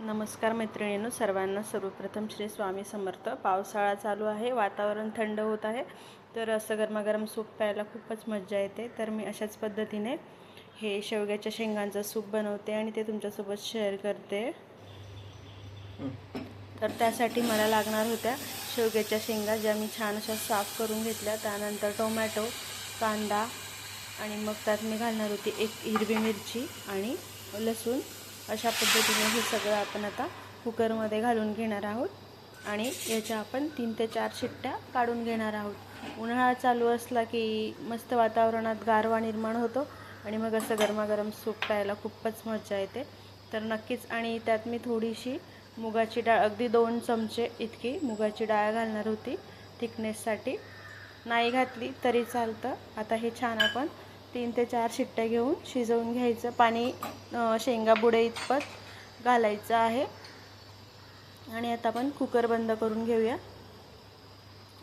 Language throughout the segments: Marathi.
नमस्कार मैत्रिणींनो सर्वांना सर्वप्रथम श्री स्वामी समर्थ. पावसाळा चालू आहे वातावरण थंड होत आहे. तर असं गरमागरम सूप प्यायला खूपच मजा येते. तर मी अशाच पद्धतीने हे शेवग्याच्या शेंगांचं सूप बनवते आणि ते तुमच्यासोबत शेअर करते. तर त्यासाठी मला लागणार होत्या शेवग्याच्या शेंगा ज्या मी छान अशा साफ करून घेतल्या. त्यानंतर टोमॅटो कांदा आणि मग त्यात मी घालणार होती एक हिरवी मिरची आणि लसूण. अशा पद्धतीने हे सगळं आपण आता कुकरमध्ये घालून घेणार आहोत. आणि याच्या आपण तीन ते चार शिट्ट्या काढून घेणार आहोत. उन्हाळा चालू असला की मस्त वातावरणात गारवा निर्माण होतो आणि मग असं गरमागरम सूप प्यायला खूपच मजा येते. तर नक्कीच आणि त्यात मी थोडीशी मुगाची डाळ अगदी दोन चमचे इतकी मुगाची डाळ घालणार होती. थिकनेससाठी नाही घातली तरी चालतं. आता हे छान आपण तीन ते चार शिट्ट्या घेऊन शिजवून घ्यायचं. पाणी शेंगा बुडे इतपत घालायचं आहे. आणि आता आपण कुकर बंद करून घेऊया.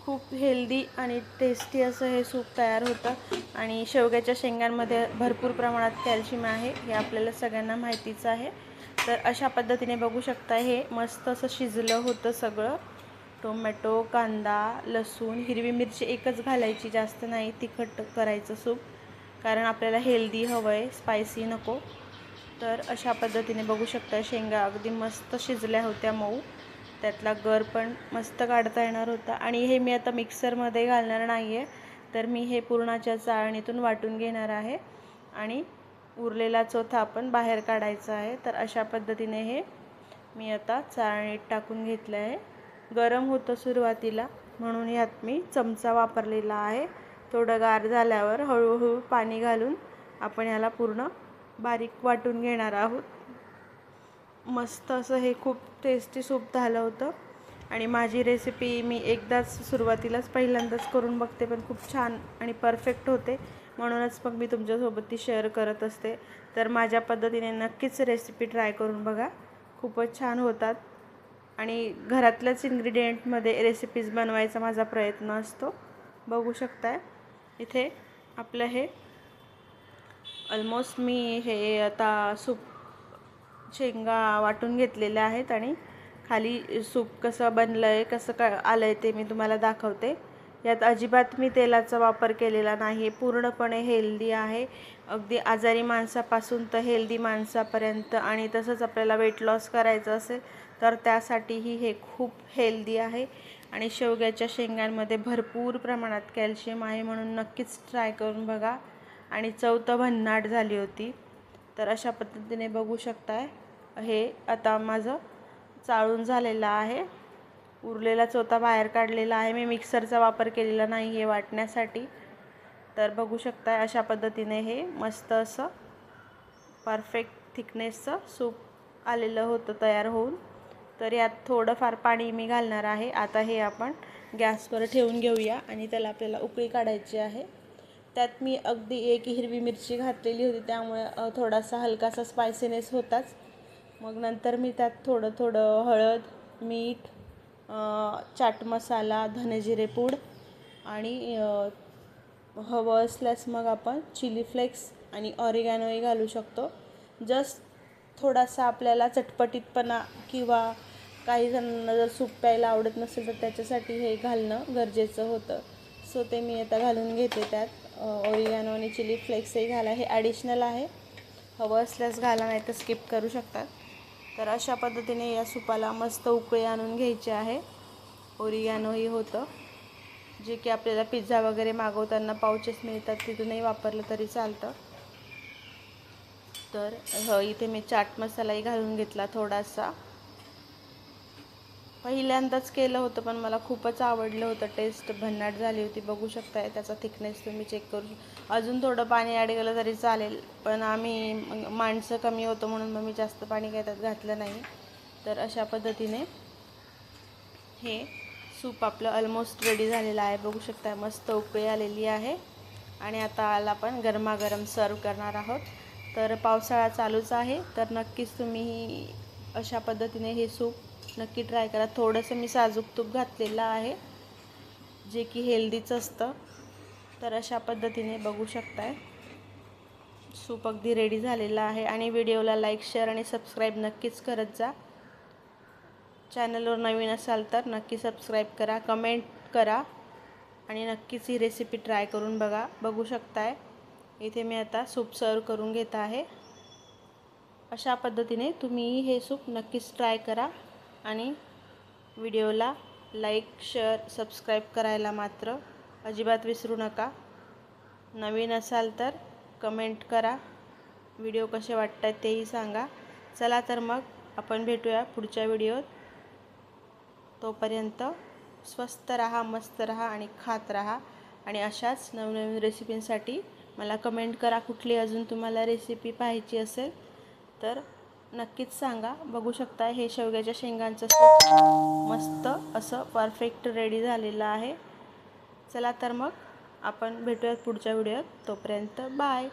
खूप हेल्दी आणि टेस्टी असं हे सूप तयार होतं. आणि शेवग्याच्या शेंगांमध्ये भरपूर प्रमाणात कॅल्शियम आहे हे आपल्याला सगळ्यांना माहितीचं आहे. तर अशा पद्धतीने बघू शकता हे मस्त असं शिजलं होतं सगळं. टोमॅटो कांदा लसूण हिरवी मिरची एकच घालायची जास्त नाही तिखट करायचं सूप. कारण आपल्याला हेल्दी हवं आहे स्पायसी नको. तर अशा पद्धतीने बघू शकता शेंगा. अगदी मस्त शिजल्या होत्या मऊ. त्यातला गर पण मस्त काढता येणार होता. आणि हे मी आता मिक्सरमध्ये घालणार नाही आहे तर मी हे पुरणाच्या चाळणीतून वाटून घेणार आहे. आणि उरलेला चोथा आपण बाहेर काढायचा आहे. तर अशा पद्धतीने हे मी आता चाळणीत टाकून घेतलं आहे गरम होतं सुरुवातीला. म्हणून ह्यात मी चमचा वापरलेला आहे. थोडं गार झाल्यावर हळूहळू पाणी घालून आपण याला पूर्ण बारीक वाटून घेणार आहोत. मस्त असं हे खूप टेस्टी सूप झालं होतं. आणि माझी रेसिपी मी एकदाच सुरुवातीलाच पहिल्यांदाच करून बघते पण खूप छान आणि परफेक्ट होते. म्हणूनच मग मी तुमच्यासोबत ती शेअर करत असते. तर माझ्या पद्धतीने नक्कीच रेसिपी ट्राय करून बघा. खूपच छान होतात. आणि घरातल्याच इन्ग्रेडियंटमध्ये रेसिपीज बनवायचा माझा प्रयत्न असतो. बघू शकताय. इथे आपलं हे. ऑलमोस्ट मी हे आता सूप शेंगा वाटून घेतलेल्या आहेत आणि खाली सूप कसं बनलं आहे कसं का आलं आहे ते मी तुम्हाला दाखवते. यात अजिबात मी तेलाचा वापर केलेला नाही. पूर्णपणे हेल्दी आहे. अगदी आजारी माणसापासून तर हेल्दी माणसापर्यंत आणि तसंच आपल्याला वेट लॉस करायचं असेल तर त्यासाठीही हे खूप हेल्दी आहे. आणि शेवग्याच्या शेंगांमध्ये भरपूर प्रमाणात कॅल्शियम आहे म्हणून नक्कीच ट्राय करून बघा. आणि चौथं भन्नाट झाली होती. तर अशा पद्धतीने बघू शकताय. हे आता माझं चाळून झालेलं आहे. उरलेला चोथा बाहेर काढलेला आहे. मी मिक्सरचा वापर केलेला नाही हे वाटण्यासाठी. तर बघू शकता अशा पद्धतीने हे मस्त असं परफेक्ट थिकनेसचं सूप आलेलं होतं तयार होऊन. तर यात थोडंफार पाणी मी घालणार आहे. आता हे आपण गॅसवर ठेवून घेऊया आणि त्याला आपल्याला उकळी काढायची आहे. त्यात मी अगदी एक हिरवी मिरची घातलेली होती त्यामुळे थोडासा हलकासा स्पायसीनेस होताच. मग नंतर मी त्यात थोडं थोडं हळद मीठ चाट मसाला धनेजिरे पूड आणि हवं असल्यास मग आपण चिली फ्लेक्स आणि ऑरिगॅनोही घालू शकतो. जस्ट थोडासा आपल्याला चटपटीतपणा किंवा काही जणांना जर सूप प्यायला आवडत नसेल तर त्याच्यासाठी हे घालणं गरजेचं होतं. सो ते मी आता घालून घेते त्यात. ओरिगॅनो आणि चिली फ्लेक्सही घाला. हे ॲडिशनल आहे. हवं असल्यास घाला नाही तर स्किप करू शकतात तर अशा पद्धतीने या सुपाला मस्त उकळी आणून घ्यायची आहे. ओरिगॅनोही होतं. जे की आपल्याला पिझ्झा वगैरे मागवताना पाऊचेस मिळतात तिथूनही वापरलं तरी चालतं. तर इथे मी चाट मसालाही घालून घेतला थोडासा. पहिल्यांदाच केलं होतं पण मला खूपच आवडलं होतं. टेस्ट भन्नाट झाली होती. बघू शकताय त्याचा थिकनेस तुम्ही चेक करू अजून थोडं पाणी ॲड केलं तरी चालेल. पण आम्ही माणसं कमी होतो म्हणून मग मी जास्त पाणी काय त्यात घातलं नाही. तर अशा पद्धतीने हे सूप आपलं ऑलमोस्ट रेडी झालेलं आहे. बघू शकता मस्त उकळी आलेली आहे. आणि आता आला आपण गरमागरम सर्व करणार आहोत. तर पावसाळा चालूच आहे. तर नक्कीच तुम्ही अशा पद्धतीने हे सूप नक्की ट्राय करा. थोडंसं मी साजूक तूप घातलेलं आहे जे की हेल्दीच असतं. तर अशा पद्धतीने बघू शकताय. सूप अगदी रेडी झालेला आहे आणि व्हिडिओला लाईक शेअर आणि सबस्क्राईब नक्कीच करत जा. चॅनलवर नवीन असाल तर नक्की सबस्क्राईब करा कमेंट करा आणि नक्कीच ही रेसिपी ट्राय करून बघा. बघू शकताय. इथे मी आता सूप सर्व करून घेत आहे. अशा पद्धतीने तुम्ही हे सूप नक्कीच ट्राय करा. आणि व्हिडिओला लाईक शेअर सबस्क्राईब करायला मात्र अजिबात विसरू नका. नवीन असाल तर कमेंट करा. व्हिडिओ कसे वाटत आहेत तेही सांगा. चला तर मग आपण भेटूया पुढच्या व्हिडिओत. तोपर्यंत स्वस्त रहा मस्त रहा आणि खात रहा. आणि अशाच नवनवीन रेसिपींसाठी मला कमेंट करा कुठली अजून तुम्हाला रेसिपी पाहायची असेल तर नक्कीच सांगा. बघू शकता हे शेवग्याच्या शेंगांचं मस्त असं परफेक्ट रेडी झालेलं आहे. चला तर मग आपण भेटूयात पुढच्या व्हिडिओत तोपर्यंत बाय